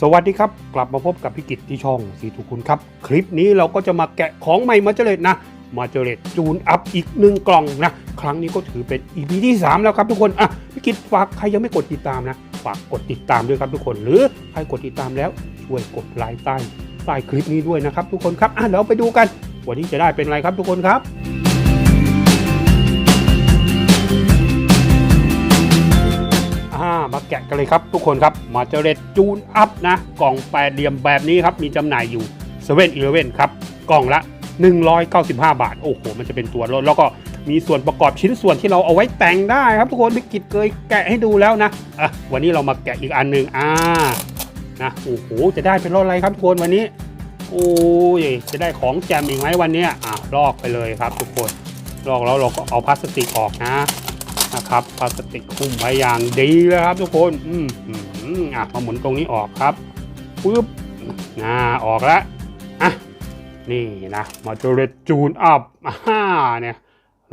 สวัสดีครับ กลับมาพบกับพี่กิตที่ช่องสีทุกคุณครับ คลิปนี้เราก็จะมาแกะของใหม่มาเจเลตนะ มาเจเลตจูนอัพอีกหนึ่งกล่องนะ ครั้งนี้ก็ถือเป็น EP ที่ 3 แล้วครับทุกคนอะพี่กิตฝากใครยังไม่กดติดตามนะ ฝากกดติดตามด้วยครับทุกคน หรือใครกดติดตามแล้วช่วยกดไลค์ใต้ใต้คลิปนี้ด้วยนะครับทุกคนครับอะเดี๋ยวไปดูกัน วันนี้จะได้เป็นอะไรครับทุกคนครับ แกะกันเลยครับทุกคนครับมาเจเรตจูนอัพนะ กล่องแปดเหลี่ยมแบบนี้ครับ มีจำหน่ายอยู่7 e เ e ่ e อครับ กล่องละ 195 บาท โอ้โห มันจะเป็นตัวรถแล้วก็มีส่วนประกอบชิ้นส่วนที่เราเอาไว้แต่งได้ครับทุกคนพิกิจเคยแกะให้ดูแล้วนะอะวันนี้เรามาแกะอีกอันหนึ่งอ่านะโอ้โหจะได้เป็นรถอะไรครับทุกคนวันนี้โอ้ยจะได้ของแจมอีกไหมวันนี้อะลอกไปเลยครับทุกคนลอกแล้วเราก็เอาพลาสติกออกนะ นะครับพลาสติกคลุมไว้อย่างดีเลยครับทุกคนอืมอะมาหมุนตรงนี้ออกครับปึ๊บนะออกแล้วอะนี่นะมาจูเรจูนอัพอ่าเนี่ย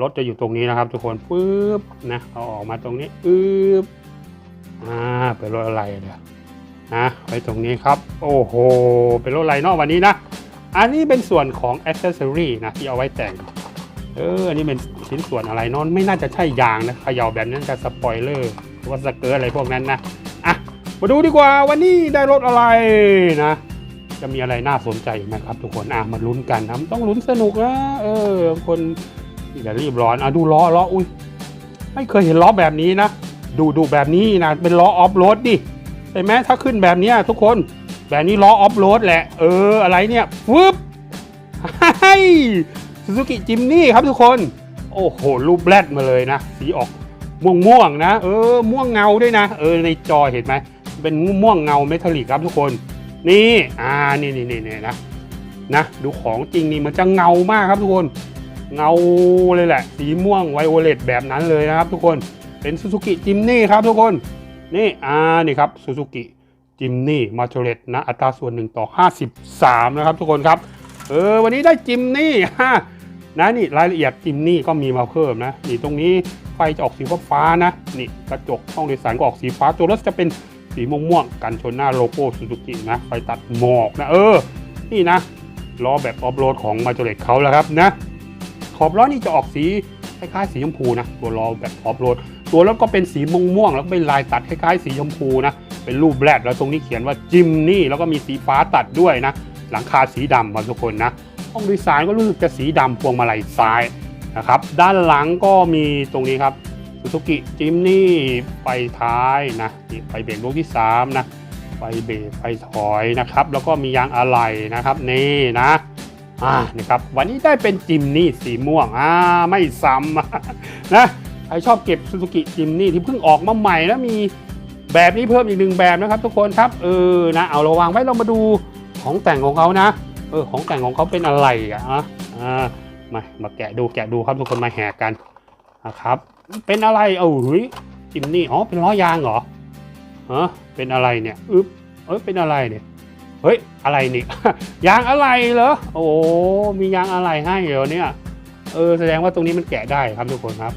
รถจะอยู่ตรงนี้นะครับทุกคนปึ๊บนะเอาออกมาตรงนี้ปึ๊บอ่าเป็นรถอะไรเนี่ยนะไว้ตรงนี้ครับ โอ้โห เป็นรถอะไรเนอกวันนี้นะ อันนี้เป็นส่วนของอ c เซ s ซอรี่นะที่เอาไว้แต่ง เอออันนี้เป็นชิ้นส่วนอะไรนอนไม่น่าจะใช่ยางนะเขย่าแบบนั้นจะสปอยเลอร์ว่าสเกิร์ตอะไรพวกนั้นนะอะมาดูดีกว่าวันนี้ได้รถอะไรนะ จะมีอะไรน่าสนใจไหมครับ ทุกคนอะมาลุ้นกันนะต้องลุ้นสนุกนะเออคนอย่ารีบร้อนอะดูล้อล้ออุ้ยไม่เคยเห็นล้อแบบนี้นะดูดูแบบนี้นะเป็นล้อออฟโรดดิใช่ไหมถ้าขึ้นแบบนี้ทุกคนแบบนี้ล้อออฟโรดแหละ เอออะไรเนี่ยฟึบให้ ซูซูกิจิมนี่ครับทุกคน โอ้โห รูปแรดมาเลยนะ สีออกม่วงม่วงๆนะ เออ ม่วงเงาด้วยนะ เออ ในจอเห็นไหม เป็นม่วงเงาเมทัลลิกครับทุกคน นี่ อ่านี่นี่นี่นี่นะ นะ ดูของจริงนี่มันจะเงามากครับทุกคน เงาเลยแหละ สีม่วงไวโอเลตแบบนั้นเลยนะครับทุกคน เป็นซูซูกิจิมนี่ครับทุกคน นี่ อ่า นี่ครับซูซูกิจิมนี่มาโชเลตนะ อัตราส่วน1ต่อ 53 นะครับทุกคนครับ เออ วันนี้ได้จิมนี่ฮะ นะนี่รายละเอียดจิมนี่ก็มีมาเพิ่มนะนี่ตรงนี้ไฟจะออกสีฟ้านะนี่กระจกห้องโดยสารก็ออกสีฟ้าตัวรถจะเป็นสีม่วงๆกันชนหน้าโลโก้ซูซูกินะไฟตัดหมอกนะเออ นี่นะล้อแบบออฟโรดของมาจเลตเขาแล้วครับนะ ขอบล้อนี่จะออกสีคล้ายๆสีชมพูนะ ตัวล้อแบบออฟโรดตัวรถก็เป็นสีม่วงๆแล้วก็เป็นลายตัดคล้ายๆสีชมพูนะเป็นรูปแรดแล้วตรงนี้เขียนว่าจิมนี่แล้วก็มีสีฟ้าตัดด้วยนะหลังคาสีดำมาทุกคนนะ ห้องโดยสารก็รู้สึกจะสีดำพวงมาลัยซ้ายนะครับ ด้านหลังก็มีตรงนี้ครับซูซูกิจิมนี่ไฟท้ายนะไฟเบรกลูกที่3นะไฟเบรกไฟถอยนะครับ แล้วก็มียางอะไหล่นะครับนี่นะอ่านี่ครับวันนี้ได้เป็นจิมนี่สีม่วงอ่าไม่ซ้ำนะใครชอบเก็บซูซูกิจิมนี่ที่เพิ่งออกมาใหม่แล้วมีแบบนี้เพิ่มอีกหนึ่งแบบนะครับ ทุกคนครับเออนะเอาระวังไว้เรามาดูของแต่งของเขานะ เออของแต่งของเขาเป็นอะไรอะอะอ่ามามาแกะดูแกะดูครับทุกคนมาแหกกันนะครับ เป็นอะไรเอ้ยจิมนี่อ๋อเป็นล้อยางเหรอฮะเป็นอะไรเนี่ยอึ๊บเอ้ยเป็นอะไรเนี่ยเฮ้ยอะไรนี่ยางอะไรเหรอโอ้มียางอะไรให้เหรอเนี่ยเออแสดงว่าตรงนี้มันแกะได้ครับทุกคนครับ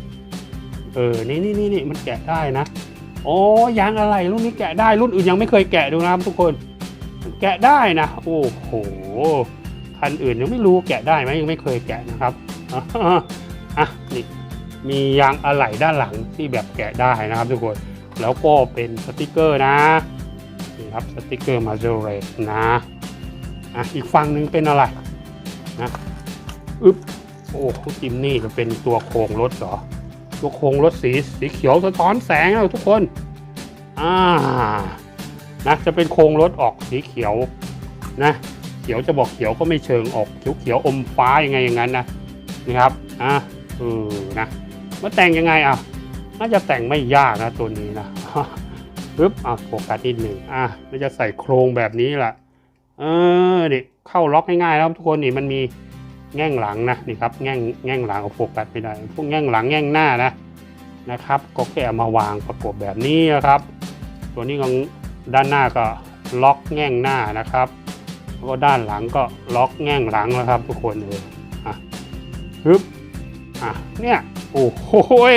เออนี่นี่นี่นี่มันแกะได้นะโอ้ยางอะไรรุ่นนี้แกะได้รุ่นอื่นยังไม่เคยแกะดูนะครับทุกคน แกะได้นะ โอ้โห คันอื่นยังไม่รู้แกะได้ไหมยังไม่เคยแกะนะครับอะนี่มียางอะไหล่ด้านหลังที่แบบแกะได้นะครับทุกคน แล้วก็เป็นสติกเกอร์นะนี่ครับสติกเกอร์มาเจเรตนะอะอีกฝั่งหนึ่งเป็นอะไรนะอึ๊บโอ้จิมนี่จะเป็นตัวโครงรถเหรอตัวโครงรถสีสีเขียวสะท้อนแสงนะทุกคนอ่า นะจะเป็นโครงรถออกสีเขียวนะเขียวจะบอกเขียวก็ไม่เชิงออกเขียวเขียวอมฟ้ายังไงอย่างนั้นนะนะครับอะเออนะมาแต่งยังไงอะน่าจะแต่งไม่ยากนะตัวนี้นะปึ๊บอะโฟกัสนิดหนึ่งอะน่าจะใส่โครงแบบนี้แหละเออนี่เข้าล็อกง่ายๆแล้วทุกคนนี่มันมีแง่งหลังนะนี่ครับแง่งแง่งหลังเอาโฟกัสไม่ได้พวกแง่งหลังแง่งหน้านะนะครับ ก็แค่เอามาวางประกบแบบนี้นะครับ ตัวนี้ของ ด้านหน้าก็ล็อกแง่งหน้านะครับแล้วก็ด้านหลังก็ล็อกแง่งหลังนะครับทุกคนเลยอะฮึบอะเนี่ยโอ้โหย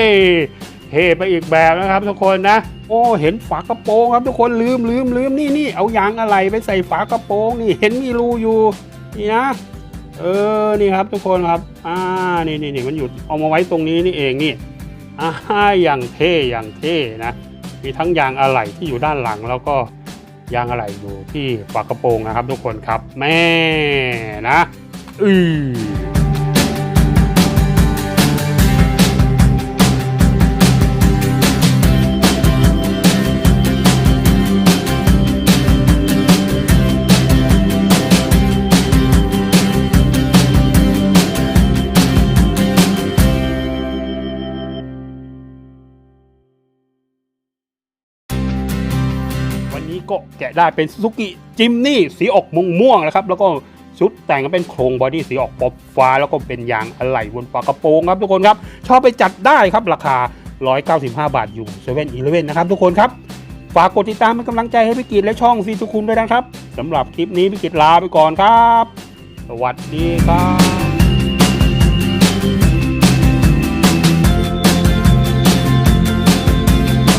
ท่ไปอีกแบบนะครับทุกคนนะ โอ้เห็นฝากระโปรงครับทุกคนลืมลืมลืมนี่นี่เอายางอะไรไปใส่ฝากระโปรงนี่เห็นมีรูอยู่นี่นะเออนี่ครับทุกคนครับอ่านี่นี่นี่มันอยู่เอามาไว้ตรงนี้นี่เองนี่อ่าอย่างเท่อย่างเท่นะ มีทั้งยางอะไหล่ที่อยู่ด้านหลัง แล้วก็ยางอะไหล่อยู่ที่ฝากระโปรงนะครับ ทุกคนครับ แม่นะอือ ก็แกะได้เป็นซูกิจิมนี่สีออกม่วงม่วงๆนะครับ แล้วก็ชุดแต่งก็เป็นโครงบอดี้สีออกป๊อปฟ้า แล้วก็เป็นยางอะไหล่บนฝากระโปรงครับทุกคนครับ ชอบไปจัดได้ครับราคา 195 บาทอยู่เซเว่นอีเลเว่นนะครับทุกคนครับฝากกดติดตามเป็นกำลังใจให้พี่กิจและช่องซีทุกคุณด้วยนะครับสำหรับคลิปนี้พี่กิจลาไปก่อนครับ สวัสดีครับ